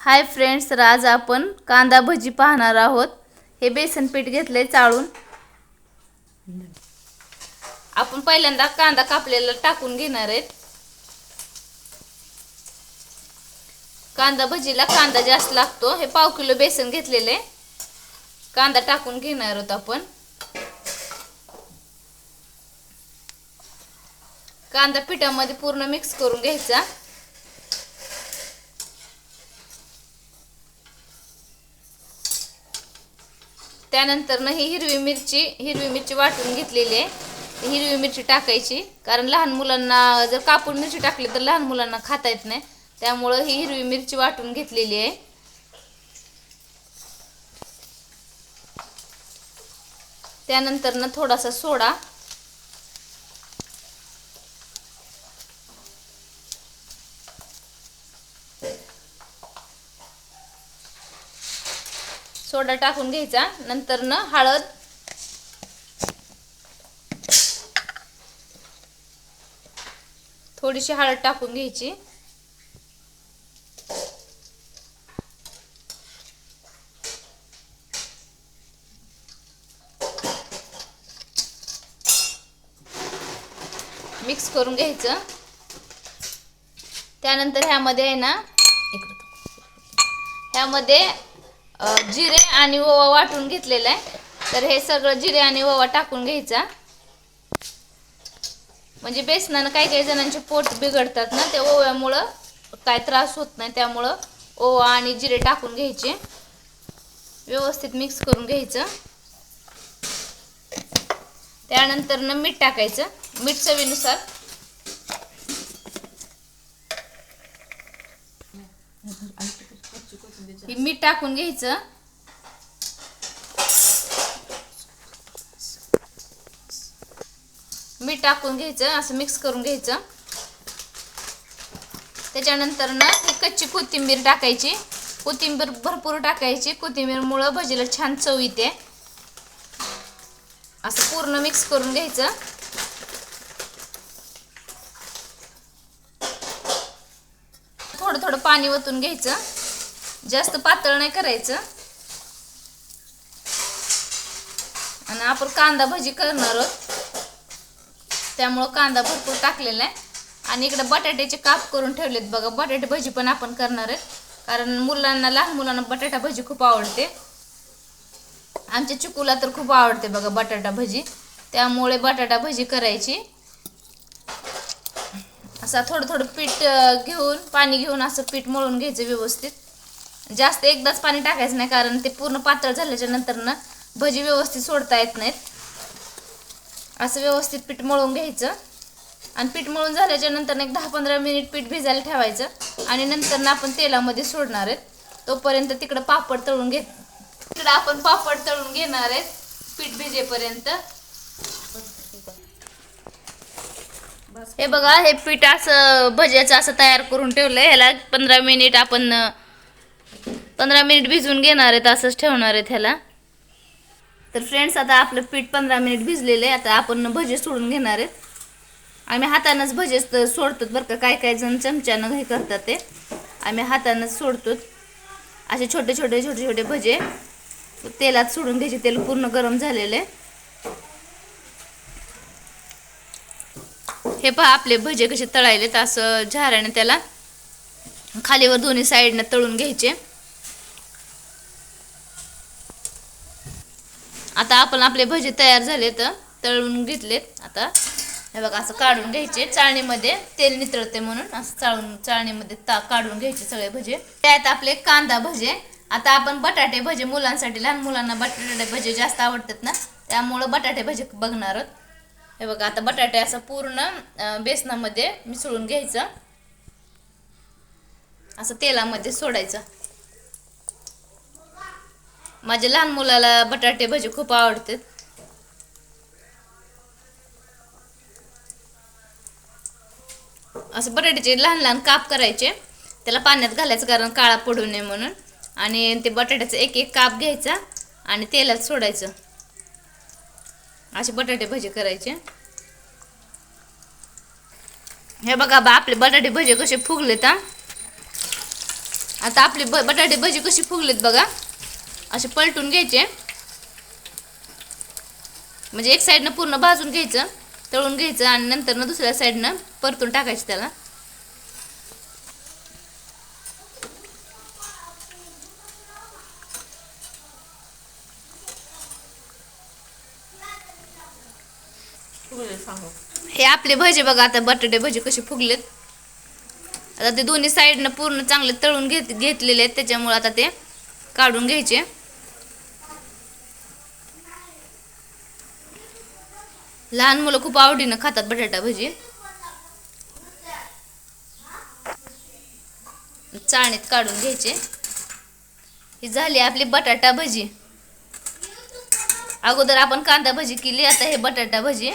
Hi friends आज आपण कांदा भजी पाहणार आहोत. हे बेसन पीठ घेतलंय चाळून. आपण पहिल्यांदा कांदा कापलेला टाकून घेणार आहेत. कांदा भजीला कांदा जास्त लागतो. हे पाव किलो बेसन घेतलेले कांदा टाकून घेणार आहोत आपण. कांदा पिठामध्ये पूर्ण मिक्स करून घ्यायचा. त्यानंतरनं ही हिरवी मिरची हिरवी मिरची वाटून घेतलेली आहे. हिरवी मिरची टाकायची. कारण लहान मुलांना जर कापून मिरची टाकली तर लहान मुलांना खाता येत नाही. त्यामुळं ही हिरवी मिरची वाटून घेतलेली आहे. त्यानंतरनं थोडासा सोडा. सोडा टाकून घ्यायचा. नंतर न हळद. थोडीशी हळद टाकून घ्यायची. मिक्स करून घ्यायचं. त्यानंतर ह्यामध्ये आहे ना ह्यामध्ये जिरे आणि ओवा वाटून घेतलेला आहे. तर हे सगळं जिरे आणि ओवा टाकून घ्यायचा. म्हणजे बेसनानं काही काही जणांचे पोट बिघडतात ना ते ओव्यामुळं काय त्रास होत नाही त्यामुळं ओवा आणि जिरे टाकून घ्यायचे. व्यवस्थित मिक्स करून घ्यायचं. त्यानंतर ना मीठ टाकायचं. मीठ चवीनुसार हे मीठ टाकून घ्यायचं. मीठ टाकून घ्यायचं असं मिक्स करून घ्यायचं. त्याच्यानंतर ना ही कच्ची कोथिंबीर टाकायची. कोथिंबीर भरपूर टाकायची. कोथिंबीरमुळं भजीला छान चव येते. असं पूर्ण मिक्स करून घ्यायचं. थोडं थोडं पाणी ओतून घ्यायचं. जास्त पातळ नाही करायचं. आणि आपण कांदा भजी करणार आहोत. त्यामुळं कांदा भरपूर टाकलेला आहे. आणि इकडे बटाट्याचे काप करून ठेवलेत बघा. बटाटे भजी पण आपण करणार आहे. कारण मुलांना लहान मुलांना बटाटा भजी खूप आवडते. आमच्या चिकूला तर खूप आवडते बघा बटाटा भजी. त्यामुळे बटाटा भजी करायची. असा थोडं थोडं पीठ घेऊन पाणी घेऊन असं पीठ मळून घ्यायचं व्यवस्थित. जास्त एकदाच पाणी टाकायचं नाही कारण ते पूर्ण पातळ झाल्याच्यानंतर ना भजी व्यवस्थित सोडता येत नाहीत. असं व्यवस्थित पीठ मळून घ्यायचं. आणि पीठ मळून झाल्याच्यानंतर एक दहा पंधरा मिनिट पीठ भिजायला ठेवायचं. आणि नंतर ना आपण तेलामध्ये सोडणार आहेत. तोपर्यंत तिकडं पापड तळून घेत तिकडं आपण पापड तळून घेणार आहेत पीठ भिजेपर्यंत. हे बघा हे पीठ असं भज्याचं असं तयार करून ठेवलंय. ह्याला पंधरा मिनिट आपण पंधरा मिनिट भिजवून घेणार आहेत असंच ठेवणार आहे त्याला तर फ्रेंड्स आता आपलं पीठ पंधरा मिनिट भिजलेलं आहे. आता आपण भजे सोडून घेणार आहेत. आम्ही हातानंच भजे सोडतो बरं का. काय काय जण चमच्यानं हे करतात ते. आम्ही हातानंच सोडतो असे छोटे छोटे छोटे छोटे भजे. तेलात सोडून घ्यायचे. तेल पूर्ण गरम झालेले हे पहा आपले भजे कसे तळायलेत. असं झाऱ्याने त्याला खालीवर दोन्ही साईडनं तळून घ्यायचे. आता आपण आपले भजे तयार झालेत तळून घेतलेत. आता हे बघा असं काढून घ्यायचे. चाळणीमध्ये तेल नितळते म्हणून असं चाळून चाळणीमध्ये ता काढून घ्यायचे सगळे भजे. त्यात आपले कांदा भजे. आता आपण बटाटे भजे मुलांसाठी लहान मुलांना बटाटे भजे जास्त आवडतात ना त्यामुळं बटाटे भजे बघणार आहोत. हे बघा आता बटाटे असं पूर्ण बेसनामध्ये मिसळून घ्यायचं. असं तेलामध्ये सोडायचं. माझ्या लहान मुलाला बटाटे भजी खूप आवडतात. असं बटाट्याचे लहान लहान काप करायचे. त्याला पाण्यात घालायचं कारण काळा पडू नये म्हणून. आणि ते बटाट्याचा एक एक काप घ्यायचा आणि तेलात सोडायचं. असे बटाटे भजी करायचे. हे बघा बा आपले बटाटे भजे कसे फुगलेत आता आपले ब बटाटे भजी कशी फुगलेत बघा. असे पलटून घ्यायचे. म्हणजे एक साईडनं पूर्ण भाजून घ्यायचं तळून घ्यायचं आणि नंतर ना दुसऱ्या साईडनं परतून टाकायचं त्याला. हे आपले भजे बघा आता बटाटे भजे कसे फुगलेत. आता ते दोन्ही साईडनं पूर्ण चांगले तळून घेत घेतलेले आहेत त्याच्यामुळे आता ते काढून घ्यायचे. लहान मुलं खूप आवडीनं खातात बटाटा भजी. चाळणीत काढून घ्यायचे. ही झाली आपली बटाटा भजी. अगोदर आपण कांदा भजी केली आता हे बटाटा भजी.